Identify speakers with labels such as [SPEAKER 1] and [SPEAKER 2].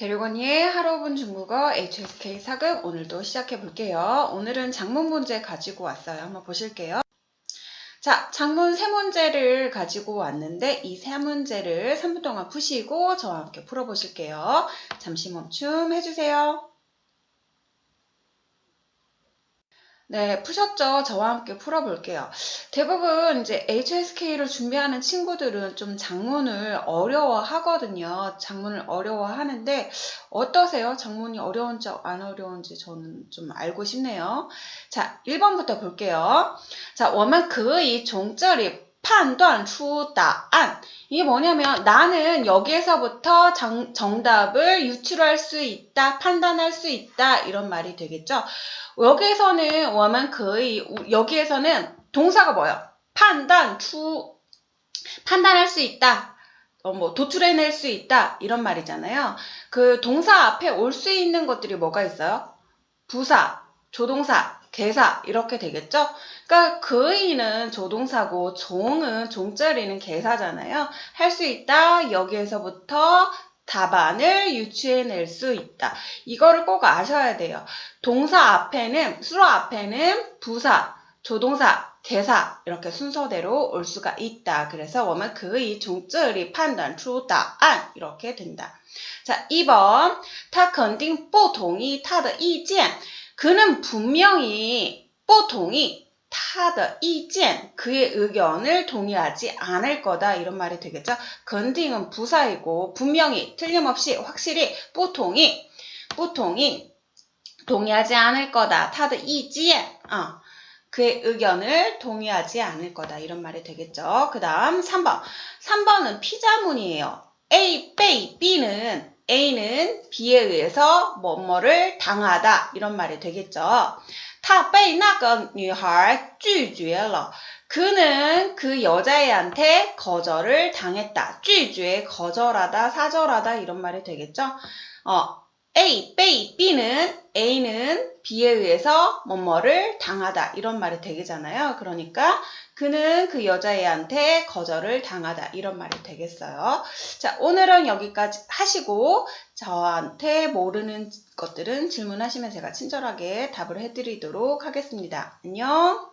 [SPEAKER 1] 대륙언니의 하루분 중국어 HSK 4급 오늘도 시작해 볼게요. 오늘은 장문 문제 가지고 왔어요. 한번 보실게요. 자, 장문 세 문제를 가지고 왔는데 이 세 문제를 3분 동안 푸시고 저와 함께 풀어 보실게요. 잠시 멈춤 해주세요. 네, 푸셨죠? 저와 함께 풀어볼게요. 대부분 이제 HSK를 준비하는 친구들은 좀 장문을 어려워 하거든요. 장문을 어려워 하는데, 어떠세요? 장문이 어려운지 안 어려운지 저는 좀 알고 싶네요. 자, 1번부터 볼게요. 자, 我们可以从这里判断出答案. 이게 뭐냐면 나는 여기에서부터 정, 정답을 유출할 수 있다, 판단할 수 있다 이런 말이 되겠죠. 여기에서는 我만 거의 여기에서는 동사가 뭐예요? 판단, 추, 판단할 수 있다. 어, 뭐 도출해낼 수 있다 이런 말이잖아요. 그 동사 앞에 올 수 있는 것들이 뭐가 있어요? 부사, 조동사, 개사 이렇게 되겠죠? 그러니까 그이는 조동사고 종은 종자리는 개사잖아요. 할 수 있다 여기에서부터 답안을 유추해낼 수 있다. 이거를 꼭 아셔야 돼요. 동사 앞에는 수로 앞에는 부사, 조동사, 개사 이렇게 순서대로 올 수가 있다. 그래서 我们可以从这里判断出答案 이렇게 된다. 자, 2번 他肯定不同意他的意见 그는 분명히 不同意 타의 이젠 그의 의견을 동의하지 않을 거다 이런 말이 되겠죠. 건딩은 부사이고 분명히 틀림없이 확실히 보통이 보통이 동의하지 않을 거다. 타의 이젠 어, 그의 의견을 동의하지 않을 거다 이런 말이 되겠죠. 그 다음 3번 3번은 피자문이에요. A, B, B는 A는 B에 의해서 뭐뭐를 당하다 이런 말이 되겠죠. 他被那个女孩拒绝了. 그는 그 여자애한테 거절을 당했다. 拒绝 거절하다, 사절하다 이런 말이 되겠죠. 어, A, B, B는 A는 B에 의해서 뭐뭐를 당하다 이런 말이 되겠잖아요. 그러니까 그는 그 여자애한테 거절을 당하다 이런 말이 되겠어요. 자, 오늘은 여기까지 하시고 저한테 모르는 것들은 질문하시면 제가 친절하게 답을 해드리도록 하겠습니다. 안녕.